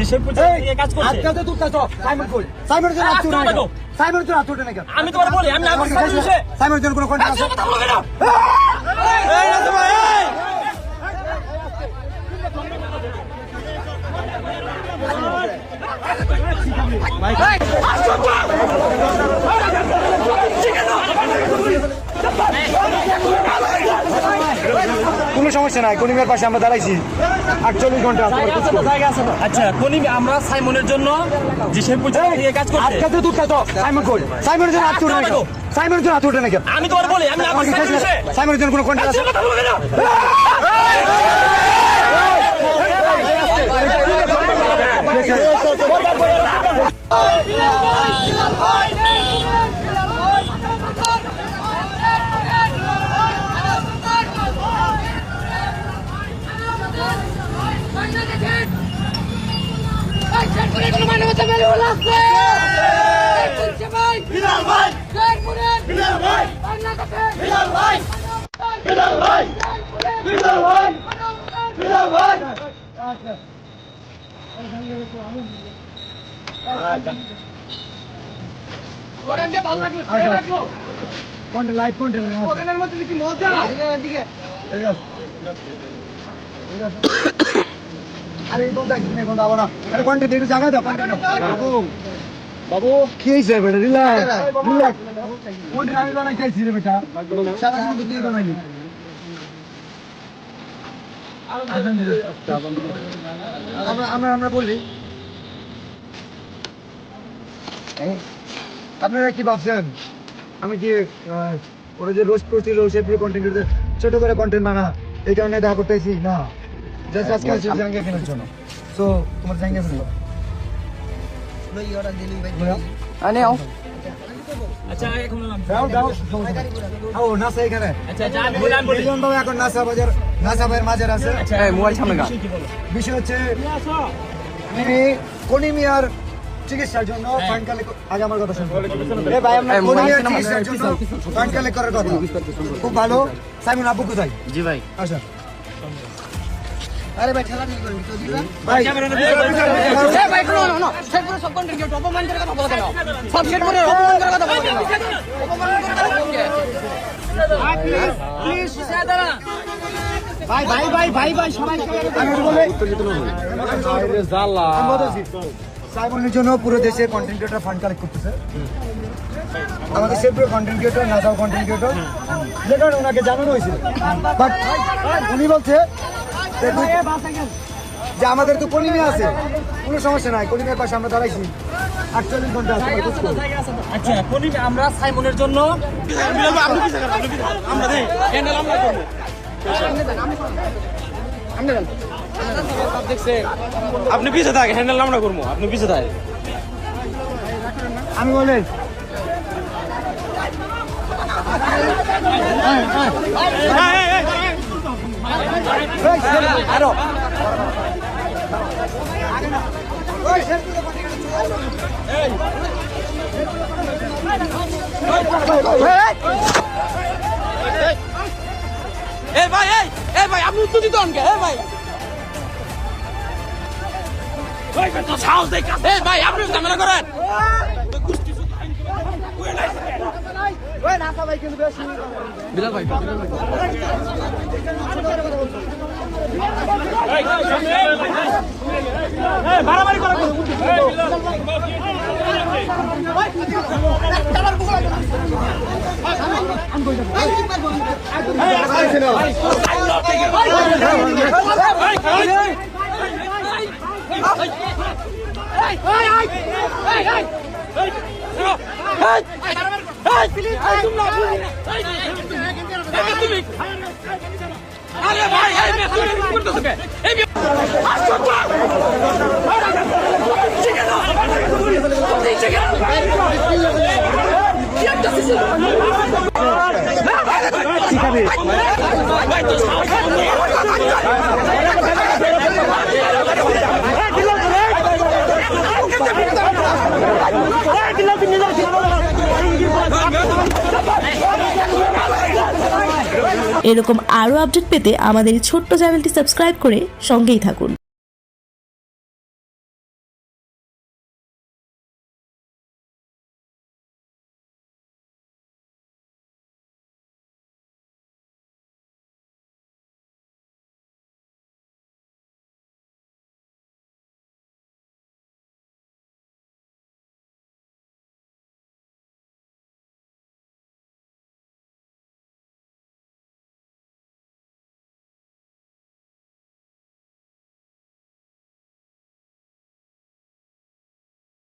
কাজ করছে আজকাল তো সাইমন কই সাইমনের জন্য। সাইমনের জন্য আমি তোমার বলি আমি আমার সাথে সাইমনের জন্য কোনো কন্ট্যাক্ট আছে কথা বলবে না এই রাজু ভাই সমস্যা নাই কলিমের পাশে আমরা দাঁড়াইছি। আটচল্লিশ ঘণ্টা আচ্ছা কলিম আমরা সাইমনের জন্য যে নিয়ে কাজ করছি। আজকাল তো তুই কাজ সাইমন কই? সাইমনের জন্য আটচল্লিশ ঘণ্টা। সাইমনের জন্য আটচল্লিশ নাকি? আমি তোমার বলি আমি মিশে সাইমনের জন্য কোনো কন্ট্যাক্ট আছে কথা বলবে না মানবতা মেলে লাগছে ভাই বিলাল ভাই বিলাল ভাই বাংলাদেশে বিলাল ভাই বিলাল ভাই বিলাল ভাই বিলাল ভাই ওরেন্ডে ভালো লাগল ভালো লাগল কন্ট্যাক্ট লাইভ কন্ট্যাক্ট ওখানের মধ্যে কি মজা এদিকে কিনে না? আরে একটু জায়গা দাও বাবু। বাবু। কি হইছে বেটা? রিল্যাক্স রিল্যাক্স আমি রে বেটা? সারা দিন তো তুই আমরা আমরা আমরা বলি। আপনারা কি ভাবছেন? আমি কি ওরা যে রোস্ট করছিল সে পুরো কন্টেন্ট ছোট করে কন্টেন্ট বানা এই কারণে দেখা করতেছি? না। জাস্ট আজকে কেনার জন্য সো তোমার জাঙ্গিয়া ফেলব আচ্ছা এখন দাও দাও ও নাসা এখানে। আচ্ছা আমি বলি মিলন বাবু এখন নাসা বাজার নাসা ভাইয়ের মাঝের আছে। আচ্ছা মোবাইল সামনে গা। বিষয় হচ্ছে তিনি কনিমিয়ার চিকিৎসার জন্য ফান্ড কালেক্ট আগে আমার কথা শুনুন এ ভাই আমরা কনিমিয়ার চিকিৎসার জন্য ফান্ড কালেক্ট করার কথা। খুব ভালো। সাইমন আপু কোথায়? জি ভাই। আচ্ছা আরে ভাই ঠেলা তো দিবা? ভাই ভাই কোনো না না সেট করে সব কন্টেন্ট কেউ অপমান করে কথা বলা কেন সব সেট করে অপমান করে কথা বলা কেন? অপমান করে কথা বলা কেন? প্লিজ সাদারা ভাই ভাই ভাই ভাই ভাই সবাই বলতেছি, সাইমনের জন্য পুরো দেশে কন্টেন্ট ক্রিয়েটর ফান্ড কালেক্ট করতেছে। আমাদের সেপ্রিয় কন্টেন্ট ক্রিয়েটর নাসাও কন্টেন্ট ক্রিয়েটর যে কারণে ওনাকে জানানো হয়েছিল। বাট উনি বলছে যে আমাদের তো কলিমে আছে। কোনো সমস্যা নাই কলিমের পাশে আমরা দাঁড়াইছি। আটচল্লিশ ঘণ্টা। আচ্ছা কোনি আমরা সাইমনের জন্য আমরা দেই ক্যান্ডেল আমরা করব আপনি পিছে থাকেন হ্যান্ডেল আমরা করব আপনি পিছে থাকেন। আমি বলে আরও এই ভাই এই ভাই, আপনি উত্তর দিতে অনকে এই ভাই। ওই তো সাহস দেখ ভাই, আপনি ক্যামেরা করেন। মারামারি করা আরে ভাই এই মেয়ে তুমি কি করতেছো কে? এই মেয়ে এরকম আরও আপডেট পেতে আমাদের এই ছোট্ট চ্যানেলটি সাবস্ক্রাইব করে সঙ্গেই থাকুন।